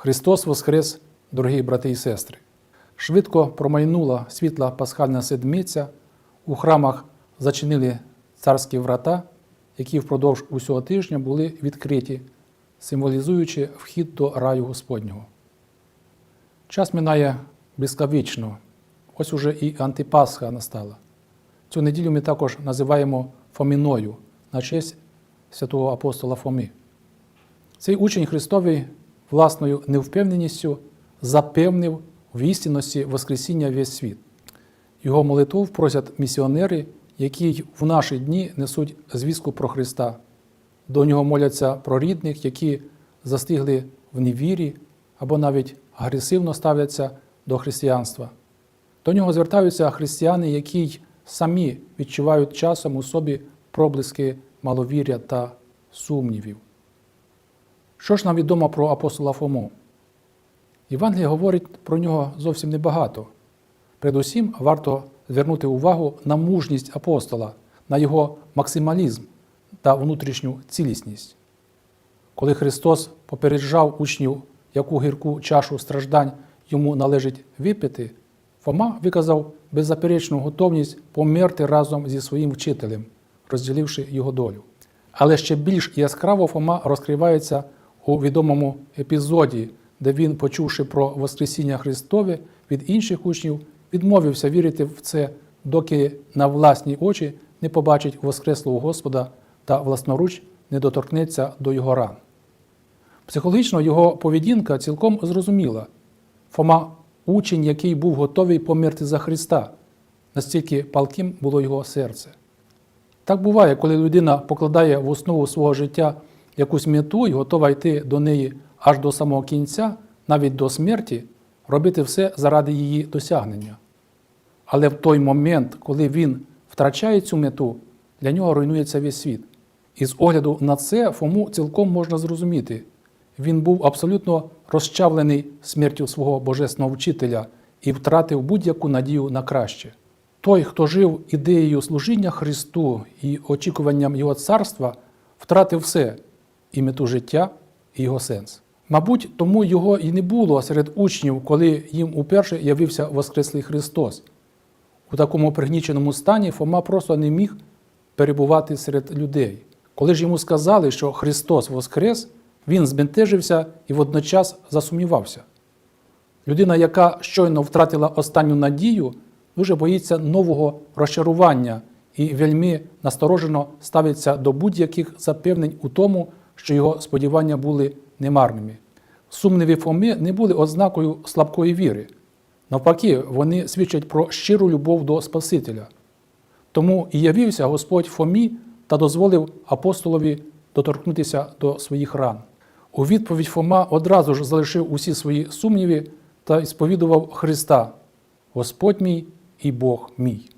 Христос Воскрес, дорогі брати і сестри! Швидко промайнула світла пасхальна седмиця, у храмах зачинили царські врата, які впродовж усього тижня були відкриті, символізуючи вхід до раю Господнього. Час минає блискавично, ось уже і антипасха настала. Цю неділю ми також називаємо Фоміною на честь святого апостола Фоми. Цей учень Христовий власною невпевненістю запевнив в істинності Воскресіння весь світ. Його молитву просять місіонери, які в наші дні несуть звістку про Христа. До нього моляться про рідних, які застигли в невірі або навіть агресивно ставляться до християнства. До нього звертаються християни, які самі відчувають часом у собі проблиски маловір'я та сумнівів. Що ж нам відомо про апостола Фому? Євангелія говорить про нього зовсім небагато. Передусім, варто звернути увагу на мужність апостола, на його максималізм та внутрішню цілісність. Коли Христос попереджав учнів, яку гірку чашу страждань йому належить випити, Фома виказав беззаперечну готовність померти разом зі своїм вчителем, розділивши його долю. Але ще більш яскраво Фома розкривається у відомому епізоді, де він, почувши про Воскресіння Христове від інших учнів, відмовився вірити в це, доки на власні очі не побачить Воскреслого Господа та власноруч не доторкнеться до його ран. Психологічно його поведінка цілком зрозуміла. Фома учень, який був готовий померти за Христа, настільки палким було його серце. Так буває, коли людина покладає в основу свого життя якусь мету і готова йти до неї аж до самого кінця, навіть до смерті, робити все заради її досягнення. Але в той момент, коли він втрачає цю мету, для нього руйнується весь світ. І з огляду на це Фому цілком можна зрозуміти. Він був абсолютно розчавлений смертю свого божественного вчителя і втратив будь-яку надію на краще. Той, хто жив ідеєю служіння Христу і очікуванням Його царства, втратив все і мету життя, і його сенс. Мабуть, тому його і не було серед учнів, коли їм уперше явився Воскреслий Христос. У такому пригніченому стані Фома просто не міг перебувати серед людей. Коли ж йому сказали, що Христос Воскрес, він збентежився і водночас засумнівався. Людина, яка щойно втратила останню надію, дуже боїться нового розчарування і вельми насторожено ставиться до будь-яких запевнень у тому, що його сподівання були немарними. Сумніві Фоми не були ознакою слабкої віри. Навпаки, вони свідчать про щиру любов до Спасителя. Тому і явився Господь Фомі та дозволив апостолові доторкнутися до своїх ран. У відповідь Фома одразу ж залишив усі свої сумніви та сповідував Христа, Господь мій і Бог мій.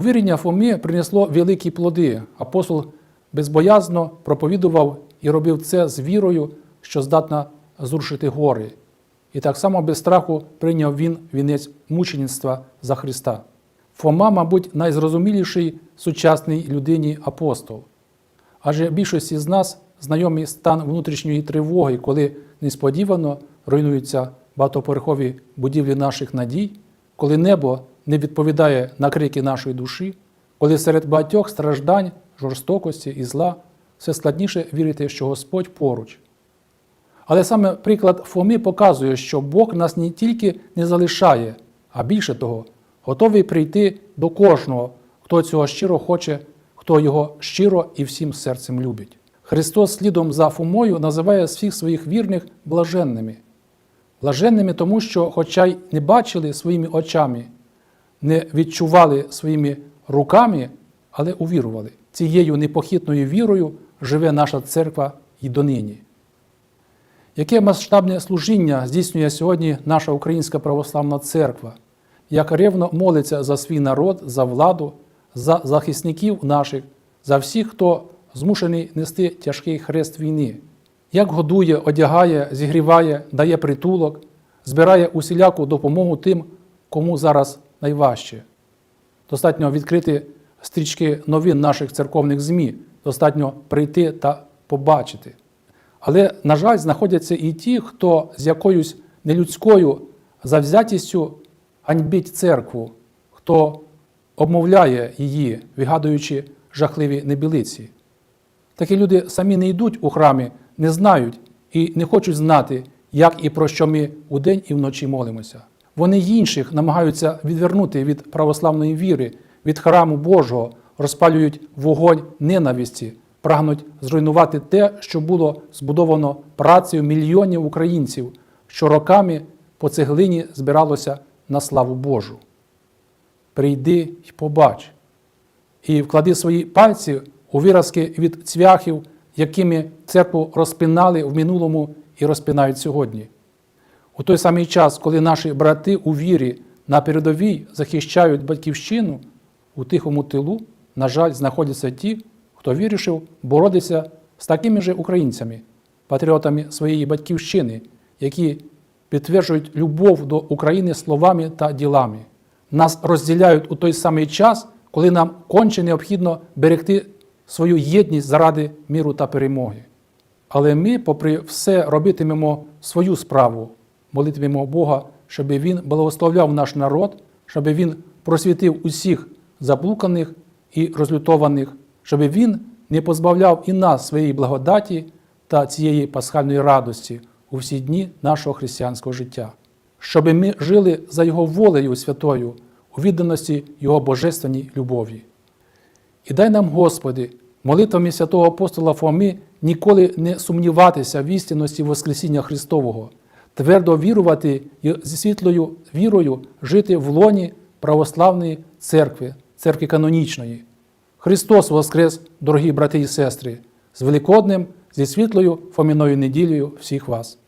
Увірення Фомі принесло великі плоди. Апостол безбоязно проповідував і робив це з вірою, що здатна зрушити гори. І так само без страху прийняв він вінець мучеництва за Христа. Фома, мабуть, найзрозуміліший сучасній людині апостол. Адже більшості з нас знайомий стан внутрішньої тривоги, коли несподівано руйнуються багатоповерхові будівлі наших надій, коли небо не відповідає на крики нашої душі, коли серед багатьох страждань, жорстокості і зла все складніше вірити, що Господь поруч. Але саме приклад Фоми показує, що Бог нас не тільки не залишає, а більше того, готовий прийти до кожного, хто цього щиро хоче, хто його щиро і всім серцем любить. Христос слідом за Фомою називає всіх своїх вірних блаженними. Блаженними тому, що, хоча й не бачили своїми очами, не відчували своїми руками, але увірували. Цією непохитною вірою живе наша церква і донині. Яке масштабне служіння здійснює сьогодні наша Українська православна церква, як ревно молиться за свій народ, за владу, за захисників наших, за всіх, хто змушений нести тяжкий хрест війни, як годує, одягає, зігріває, дає притулок, збирає усіляку допомогу тим, кому зараз найважче. Достатньо відкрити стрічки новин наших церковних ЗМІ, достатньо прийти та побачити. Але, на жаль, знаходяться і ті, хто з якоюсь нелюдською завзятістю ганьбить церкву, хто обмовляє її, вигадуючи жахливі небілиці. Такі люди самі не йдуть у храмі, не знають і не хочуть знати, як і про що ми удень і вночі молимося. Вони інших намагаються відвернути від православної віри, від храму Божого, розпалюють вогонь ненависті, прагнуть зруйнувати те, що було збудовано працею мільйонів українців, що роками по цеглині збиралося на славу Божу. Прийди й побач, і вклади свої пальці у виразки від цвяхів, якими церкву розпинали в минулому і розпинають сьогодні. У той самий час, коли наші брати у вірі на передовій захищають батьківщину, у тихому тилу, на жаль, знаходяться ті, хто вирішив боротися з такими же українцями, патріотами своєї батьківщини, які підтверджують любов до України словами та ділами. Нас розділяють у той самий час, коли нам конче необхідно берегти свою єдність заради міру та перемоги. Але ми, попри все, робитимемо свою справу, молитимемо Бога, щоб Він благословляв наш народ, щоб Він просвітив усіх заблуканих і розлютованих, щоб Він не позбавляв і нас своєї благодаті та цієї пасхальної радості у всі дні нашого християнського життя, щоб ми жили за Його волею святою у відданості Його божественній любові. І дай нам, Господи, молитвами святого апостола Фоми ніколи не сумніватися в істинності Воскресіння Христового, твердо вірувати і зі світлою вірою жити в лоні православної церкви, церкви канонічної. Христос Воскрес, дорогі брати і сестри, з великодним, зі світлою Фоміною неділею всіх вас.